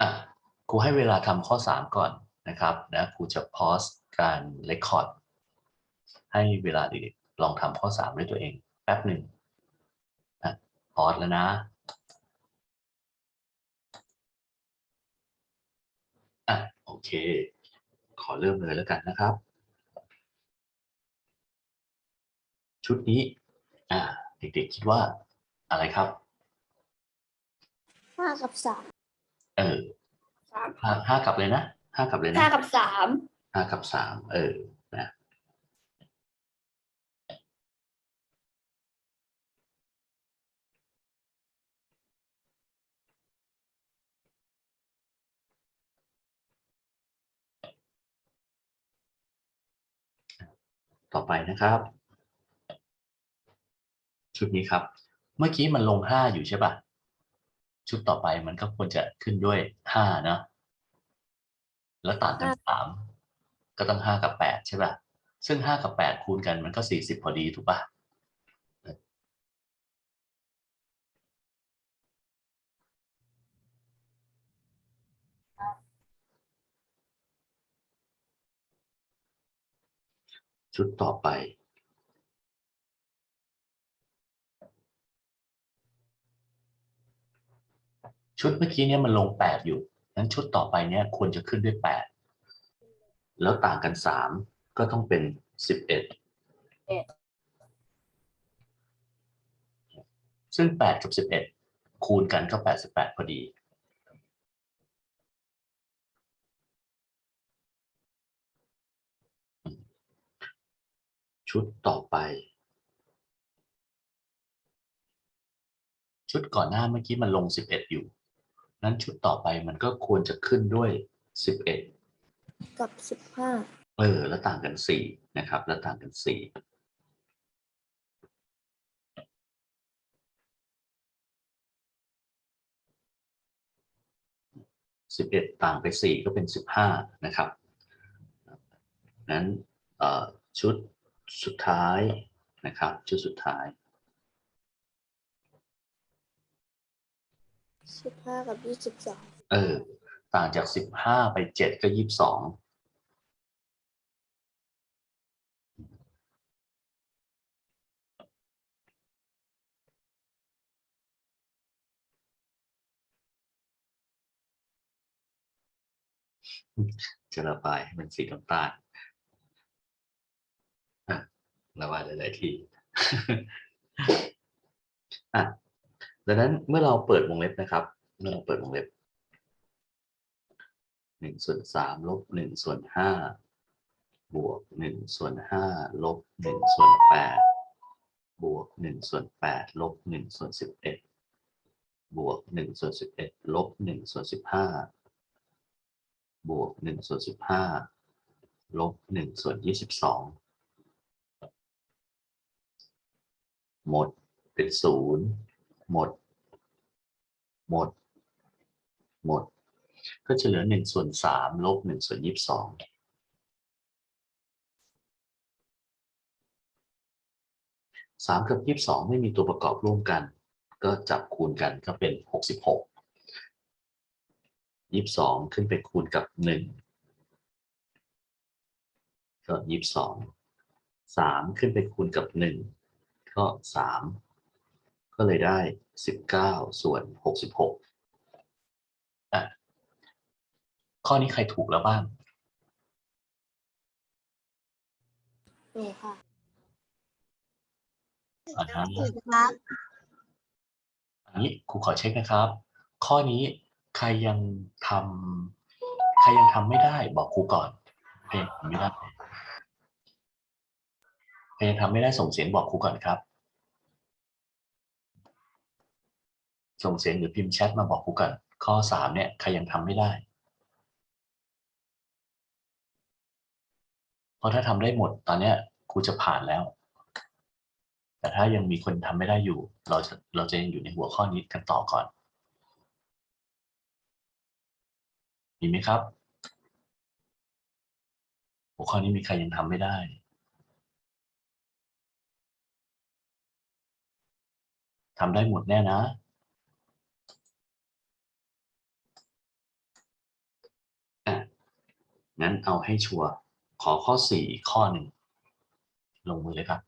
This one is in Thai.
อะครูให้เวลาทำข้อ 3 ก่อนนะครับนะครูจะพอสการเรคคอร์ดให้เวลาเด็กๆลองทำข้อ 3 ด้วยตัวเอง แป๊บหนึ่งอะพอสแล้วนะอะโอเค ขอเริ่มเลยแล้วกันนะครับ ชุดนี้อ่าเด็กๆคิดว่าอะไรครับ ห้ากับสาม เออสามห้าห้ากับเลยนะห้ากับเลยนะห้ากับสามห้ากับสามเออนะต่อไปนะครับ ชุดนี้ครับ เมื่อกี้มันลงห้าอยู่ใช่ปะ ชุดต่อไปมันก็ควรจะขึ้นด้วยห้านะ แล้วต่างกันสามก็ต้องห้ากับแปดใช่ปะซึ่งห้ากับแปดคูณกันมันก็สี่สิบพอดีถูกปะชุดต่อไป ชุดเมื่อกี้เนี่ยมันลงแปดอยู่นั้นชุดต่อไปเนี่ยควรจะขึ้นด้วยแปดแล้วต่างกันสามก็ต้องเป็นสิบเอ็ดซึ่งแปดกับสิบเอ็ดคูณกันก็แปดสิบแปดพอดีชุดต่อไป ชุดก่อนหน้าเมื่อกี้มันลงสิบเอ็ดอยู่ นั้นชุดต่อไปมันก็ควรจะขึ้นด้วยสิบเอ็ดกับสิบห้าเออ แล้วต่างกันสี่นะครับ แล้วต่างกันสี่สิบเอ็ดต่างไปสี่ก็เป็นสิบห้านะครับนั้นเอ่อชุดสุดท้ายนะครับ ชุดสุดท้าย สิบห้ากับยี่สิบสองเออ ต่างจากสิบห้าไปเจ็ดก็ยี่สิบสองจะระบายให้มันสีน้ำตาลระบายหลายๆทีอะ ดังนั้นเมื่อเราเปิดวงเล็บนะครับ เมื่อเราเปิดวงเล็บหนึ่งส่วนสามลบหนึ่งส่วนห้าบวกหนึ่งส่วนห้าลบหนึ่งส่วนแปดบวกหนึ่งส่วนแปดลบหนึ่งส่วนสิบเอ็ดบวกหนึ่งส่วนสิบเอ็ดลบหนึ่งส่วนสิบห้าบวกหนึ่งส่วนสิบห้าลบหนึ่งส่วนยี่สิบสองหมดเป็นศูนย์ หมด หมด หมด ก็จะเหลือหนึ่งส่วนสามลบหนึ่งส่วนยี่สิบสองสามกับยี่สิบสองไม่มีตัวประกอบร่วมกัน ก็จับคูณกันก็เป็นหกสิบหกยี่สิบสองขึ้นไปคูณกับหนึ่งก็ยี่สิบสองสามขึ้นไปคูณกับหนึ่งก็สาม ก็เลยได้สิบเก้าส่วนหกสิบหกอะข้อนี้ใครถูกแล้วบ้างหนูค่ะอ่าฮะครับอันนี้ครูขอเช็คนะครับ ข้อนี้ใครยังทำใครยังทำไม่ได้บอกครูก่อนใครยังทำไม่ได้ใครยังทำไม่ได้ส่งเสียงบอกครูก่อนครับ ส่งเสียงหรือพิมพ์แชทมาบอกครูก่อนข้อสามเนี่ยใครยังทำไม่ได้ เพราะถ้าทำได้หมดตอนเนี้ยครูจะผ่านแล้ว แต่ถ้ายังมีคนทำไม่ได้อยู่ เราจะเราจะยังอยู่ในหัวข้อนี้กันต่อก่อน มีไหมครับ หัวข้อนี้มีใครยังทำไม่ได้ทำได้หมดแน่นะ งั้นเอาให้ชัวร์ขอข้อสี่ข้อหนึ่งลงมือเลยครับ